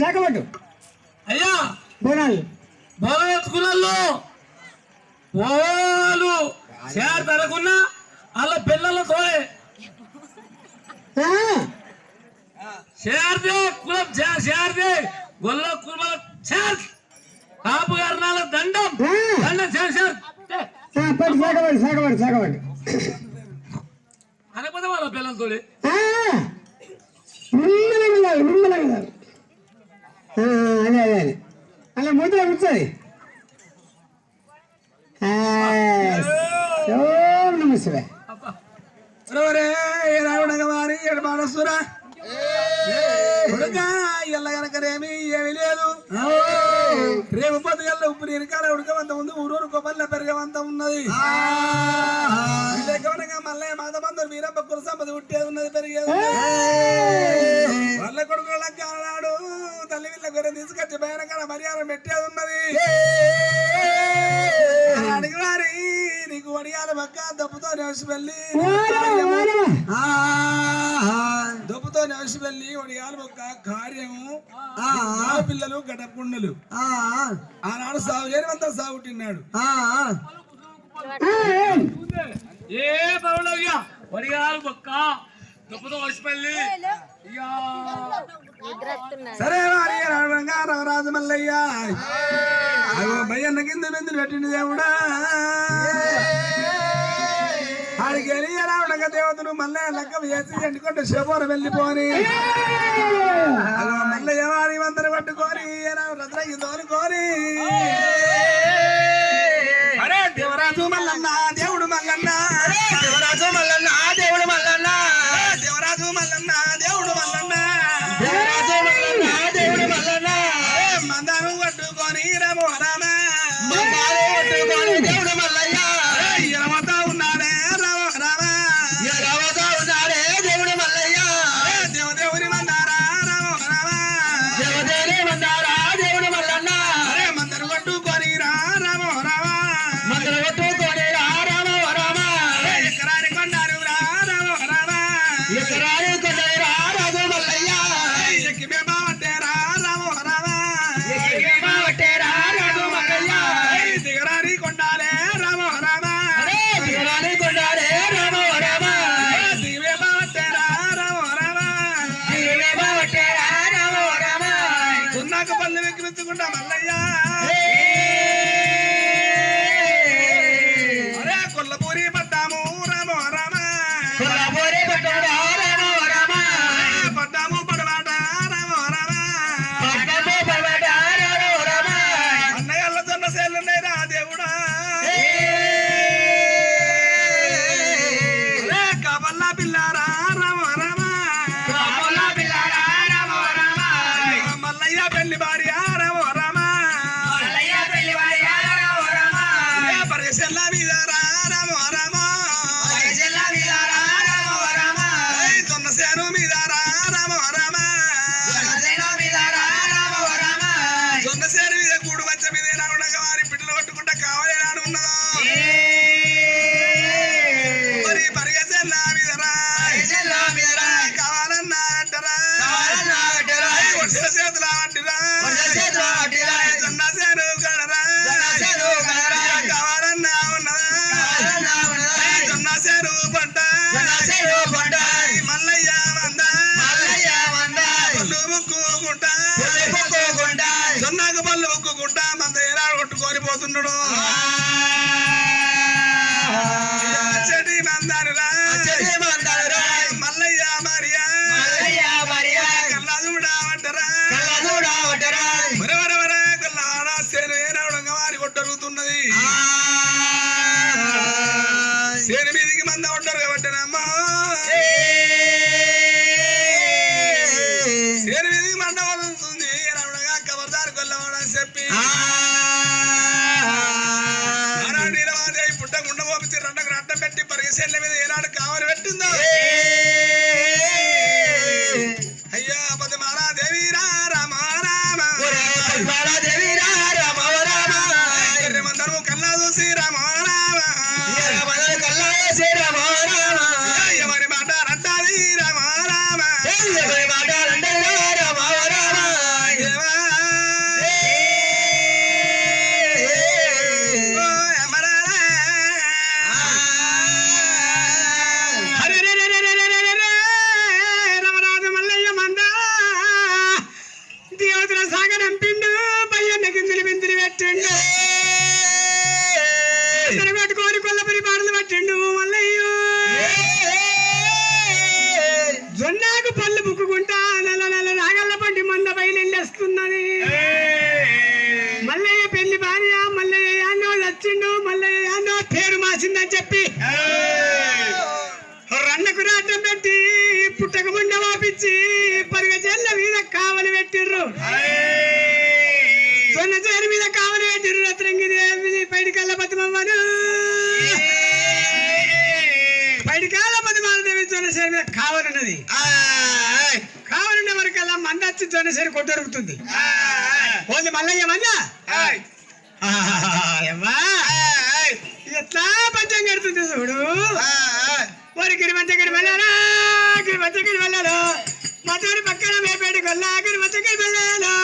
సాకబట్టు అయ్యా! బోనాలు కులంలో ఓలు షేర్ తరకున్నా వాళ్ళ పిల్లలతో ఆ, షేర్దే కులం షేర్ షేర్దే గొల్ల కులం షేర్ కాపు గారినాల దండం. దండం షేర్. షేర్ సాకబట్టు సాకబట్టు అనకపోతే వాళ్ళ పిల్లలతో అదే అదే అదే. అలా ముద్ర కూర్చోది ఓం నమ శివాయ. రావడగవారి ఏడు మానసురా ఉడక ఎల్ల గనకనేమి ఏమి లేదు. రేపు పొద్దుగల్ల ఉప్పు నీరు కాడ ఉడకవంత ఉంది. ఊరూరు కొబ్బల్ల పెరగవంత ఉన్నది. లేకవనగా మల్లయ్య మాత మందరు వీరప్ప కురసంపది ఉట్టేది ఉన్నది పెరిగేది. వాళ్ళ కొడుకుల కానాడు తల్లి వీళ్ళ గొర్రె తీసుకొచ్చి బయన కాడ మర్యాద పెట్టేది ఉన్నది. అడిగి వారి నీకు వడియాల పక్క దప్పుతో నేసి వెళ్ళి దప్పుతో వెళ్ళి వడియాల పక్క కార్యము. ఆ. పిల్లలు గడపుండలు ఆనాడు సాగు చేయమంతా సాగు తిన్నాడు. ఏ పర్వాలేదు వడిగాలు బొక్క. దుప్పతో వచ్చిపల్లి సరే రామరాజు మల్లయ్య భయ్యన్న కింద మెందులు పెట్టింది దేవుడా. ఆడికి వెళ్ళి రావడంగా దేవతలు మల్లయ్య లెక్క వేసి ఎండుకుంటే శబోర వెళ్ళిపోని అగో మల్లయ్య వారి వందరు పట్టుకొని రద్రకి తోలుకొని అరే దేవరాజు మల్లన్న దేవుడు మల్లన్న చేతుల సేను మీదికి మంద ఉంటారు కాబట్టినమ్మా సేను మీదికి మంద వస్తుంది ఏనవడంగా కబర్దారు కొల్లవాడని చెప్పి. పుట్టకుండా పోపించి రెండకు రట్టం పెట్టి పరిగెసేళ్ళ మీద ఏనాడు కావలి పెట్టిందో? జొన్న జోరు మీద కావలి పెట్టిరు రత్నంగి దేవి పైడికల్ల బతుమమ్మను పైడికాల బతుమాల దేవి జొన్న చేరు మీద కావాలన్నది. కావాలన్న వరకల్లా మంద వచ్చి జొన్న చేరు కొట్టరుగుతుంది పోతే మల్లయ్య మల్ల. ఎట్లా పంచం కడుతుంది చూడు. వారి గిరిమంత గిరి వెళ్ళారా గిరిమంత గిరి వెళ్ళారా పటారు పక్కన మేపేడు గొల్ల ఆఖరి మతకల్ వెళ్ళాలా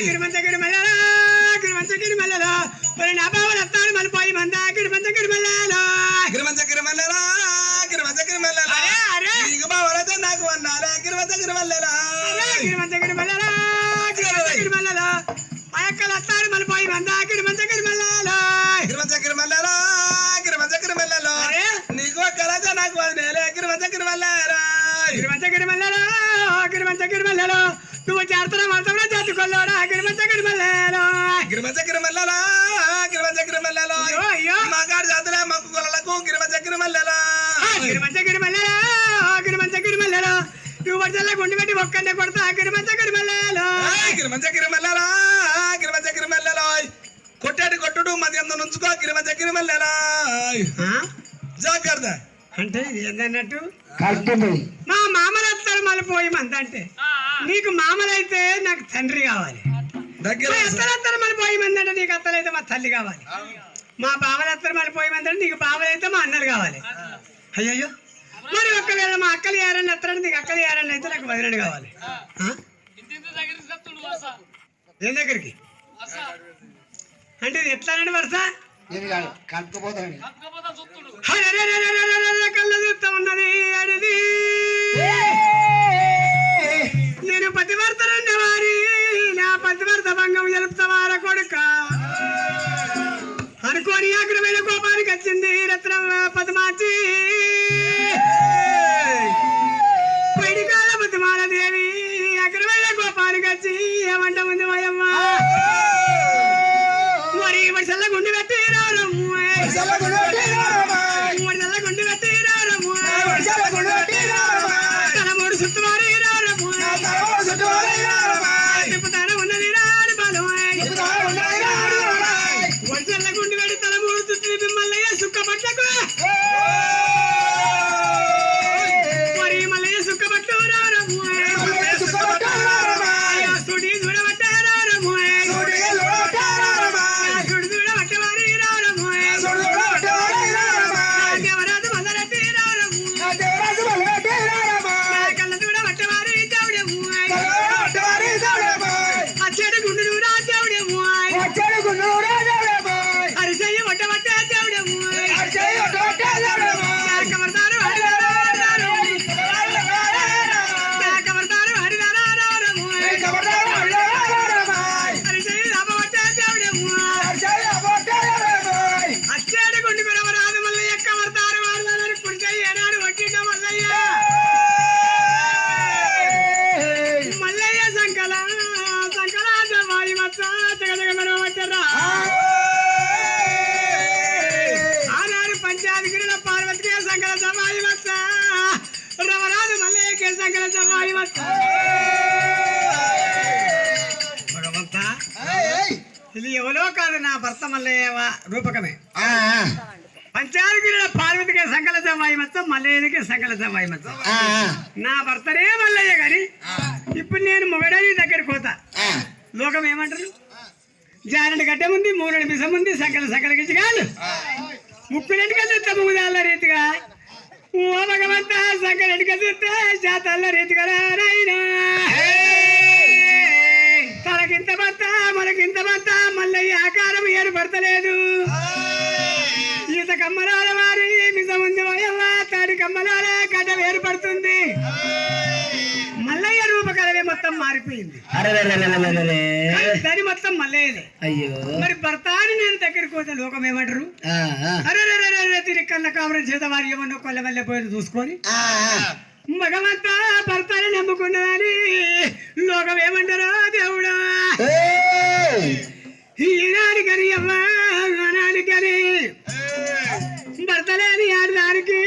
గిరిమంత గిరిమల్లలో. గిరిమంత గిరిమల్లలో మరి నా బావలు వస్తాను మళ్ళీ పోయి మంద గిరిమంత గిరిమల్లలో గిరిమంత గిరిమల్లలో గిరిమంత గిరిమల్లలో నీకు బావలతో నాకు అన్నారా గిరిమంత గిరిమల్లలో గిరిమంత గిరిమల్లలో గిరిమంత గిరిమల్లలో ఆ యొక్క వస్తాను మళ్ళీ పోయి మంద గిరిమంత గిరిమల్లలో గిరిమంత గిరిమల్లలో గిరిమంత గిరిమల్లలో నీకు ఒక్కరైతే నాకు వదిలేలే గిరిమంత గిరిమల్లారా గిరిమంత గిరిమల్లలో గిరిమంత గిరిమల్లలో గిరిమల్లలా గిరిమంచ గిరిమల్లలా గిరిమంచ నుంచుకో గిరిమంచ గిరిమల్లలా జాగ్రత్త. అంటే ఏందన్నట్టు? మా మామలు వస్తారు మళ్ళీ పోయమంత అంటే నీకు మామలు అయితే నాకు తండ్రి కావాలి. దగ్గర వస్తారు మళ్ళీ పోయమంది అంటే నీకు అత్తలైతే మా తల్లి కావాలి. మా బావలు అత్తరు మళ్ళీ పోయమంటారు నీకు బావలు అయితే మా అన్నలు కావాలి. అయ్యయ్యో. మరి ఒకవేళ మా అక్కలు ఏరండి అత్తరని నీకు అక్కలు ఏరండి అయితే నాకు వదిలేడు కావాలి. ఏం దగ్గరికి అంటే ఇది ఎట్లా అండి వరుస కళ్ళ అడిది. నేను పతివర్త రెండు వారి నా పతివర్త భంగం జరుపుతా వారా కొడుకా. అనుకోని అగ్రమైన కోపానికి వచ్చింది రత్నం పదమాచి పైడికాల పద్మాల దేవి అగ్రమైన కోపానికి వచ్చి ఏమంట ఉంది మాయమ్మ? మరి వర్షల్ల గుండు పెట్టి రారమ్మ జవాయి మచ్చ రమరాజు జవాయి మచ్చ భగవంతా ఇది ఎవరో కాదు నా భర్త మల్లయ్య రూపకమే. పంచాధిగిరిల పార్వతికే సంకల జవాయి మచ్చ మల్లయ్యకే సంకల జవాయి మచ్చ నా భర్తనే మల్లయ్య గాని ఇప్పుడు నేను మొగడని దగ్గరికి పోతా. లోకం ఏమంటారు జానడి గడ్డ ఉంది మూడని బిసం ఉంది సంకల సంకల గిచ్చి కాదు చూస్తే ముగుదాల రీతిగా? ಓ ಭಗವಂತ ಸಕಲ ಹಿಡ್ಕಸುತ್ತೆ ಶಾತಲ್ಲ ರೀತಿಗಳ తనకింత భర్త మనకింత భర్త మళ్ళీ ఆకారం ఏర్పడతలేదు. ఈత కమ్మరాల వారి నిజముంది మొత్తం మారిపోయింది. దాని మొత్తం మల్లయ్యలే అయ్యో. మరి భర్త అని నేను దగ్గరికి పోతే లోకం ఏమంటారు? అరే తిరిగి కళ్ళ కామరం చేత వారి ఏమన్నా కొల్ల వల్లే పోయిన చూసుకొని. మగమంతా భర్తని నమ్ముకున్నదని లోకం ఏమంటారా దేవుడా? ఈనాడు కానీ అమ్మా భర్త లేని ఆడదానికి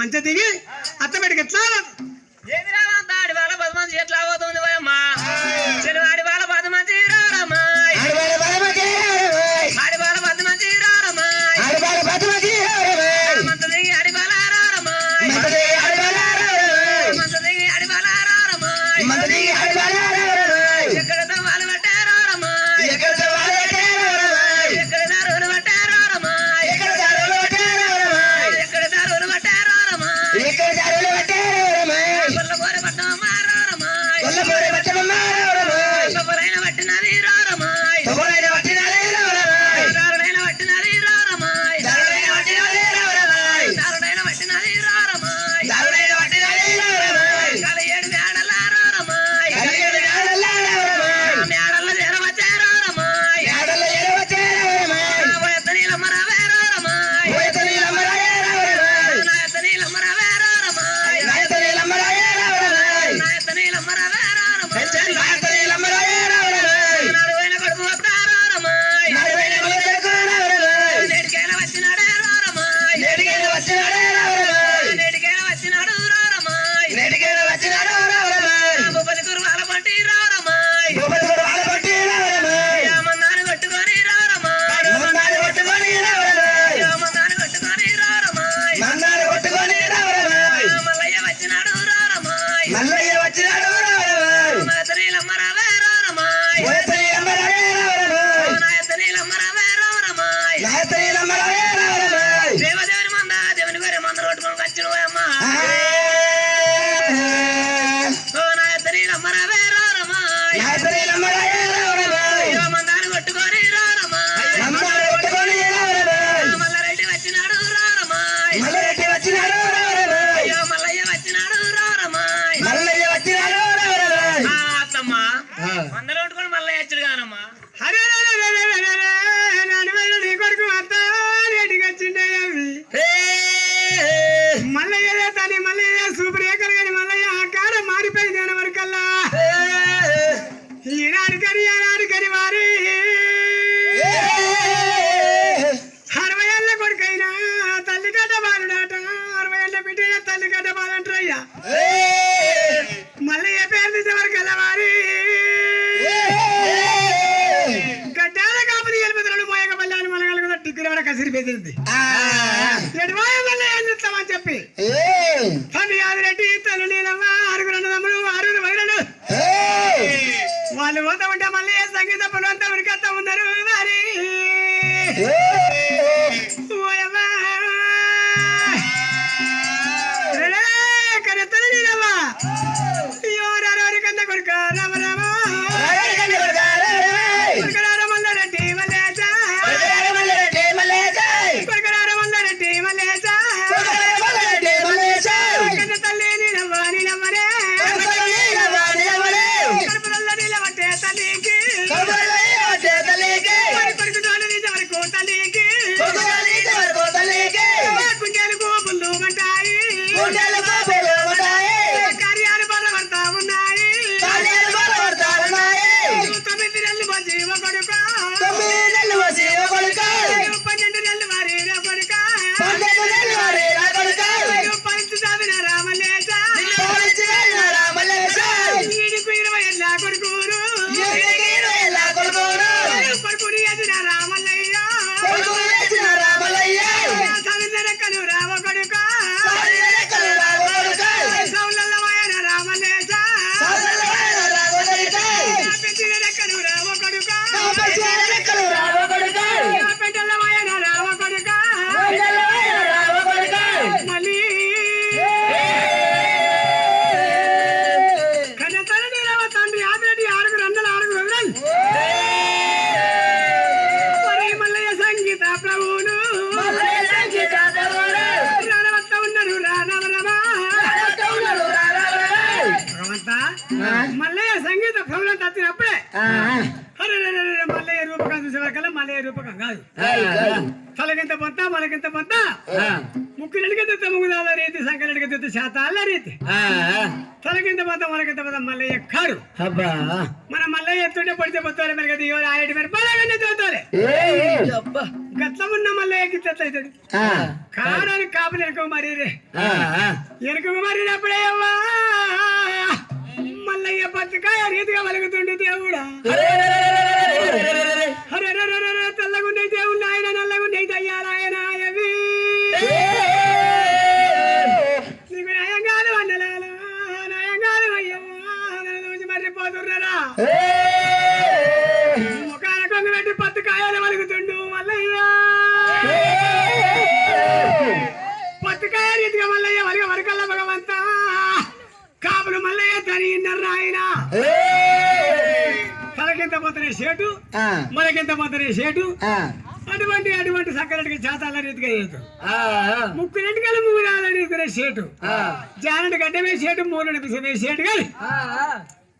manchate bien. 해야 되는데. 아, రూపకం కాదు. తలకింత పొంత మనకింత పొంత. ఆ, ముక్కు నడికెత్తే ముగుదాల రీతి సంఖ్య నడికెత్తే శాతాల రీతి. తలకింత పొంత మనకింత పొంత మల్లయ్య అబ్బా. మన మల్లయ్య ఎత్తుంటే పడితే పోతారు మరి కదా ఇవాళ ఆయటి మరి బలగానే చదువుతారు అబ్బా గట్ల ఉన్న మల్లయ్యకి అవుతాడు? కాడని కాపులు వెనక మరి రే. వెనక మారినప్పుడే అవ్వా. మల్లయ్య పచ్చకాయ రీతిగా వలుగుతుండే షేటు మనకింత పోతున్న షేటు అటువంటి అటువంటి సక్కరటికి చేతాల రీతిగా చేయదు ఆ, ఆ. ముక్కు రెండుకల మూడాల రీతిగా షేటు ఆ. జానటి గడ్డమే షేటు మూడు నడిపిసే షేటు కానీ.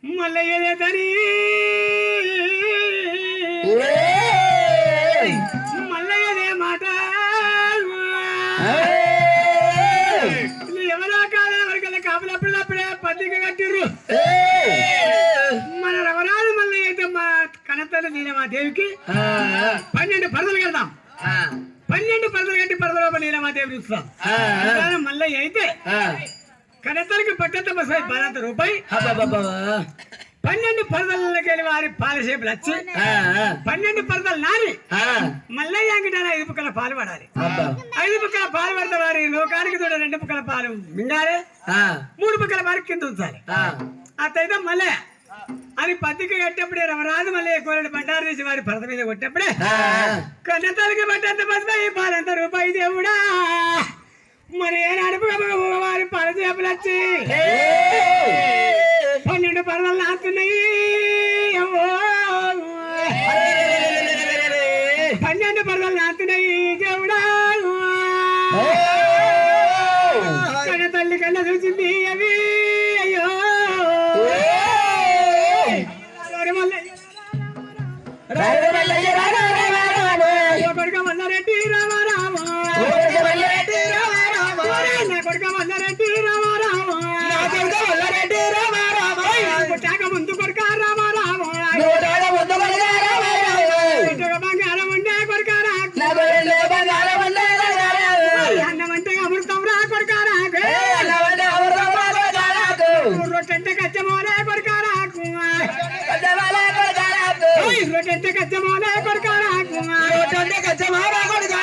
మళ్ళీ ఏదేతని మళ్ళీ ఏదే మాట? ఎవరో కాదని వరకల్లా కాపులు అప్పుడప్పుడే పత్రిక కట్టిర్రు మన రవరాలు మళ్ళీ అయితే మా కనతల్లి నేను మా దేవికి. పన్నెండు పరదలు కడతాం ఆ, పన్నెండు పరదలు కట్టి పరదలో నీలమా దేవి ఆ. మళ్ళీ అయితే ఆ. కనతలకి పట్టంత బస్సు పదంత రూపాయి. పన్నెండు పరదలకి వెళ్ళి వారి పాలసేపులు వచ్చి ఆ, ఆ. పన్నెండు పరదలు నాని. మళ్ళీ అంకిటాన ఐదు పుక్కల పాలు పడాలి. ఐదు పుక్కల పాలు పడితే వారి లోకానికి రెండు పుక్కల పాలు మింగాలి మూడు పుక్కల పాలు కింద ఉంచాలి. అతయితే మళ్ళీ అని పత్రిక కట్టేప్పుడే రమరాజు మళ్ళీ కోరడు బండారు తీసి వారి భరత మీద కొట్టేప్పుడే. ఆ, కన్నతలకి పట్టంత పసుపు పాలంత రూపాయి దేవుడా. మరి ఏ నడుపు వారి పాలసేపులు వచ్చి పన్నెండు పరదలు నాస్తున్నాయి. పన్నెండు పరదలు నాస్తున్నాయి దేవుడా. కన్న తల్లి కన్న చూసింది అవి రొట్టెంటే కచ్చమోనే కొడుక రాకు.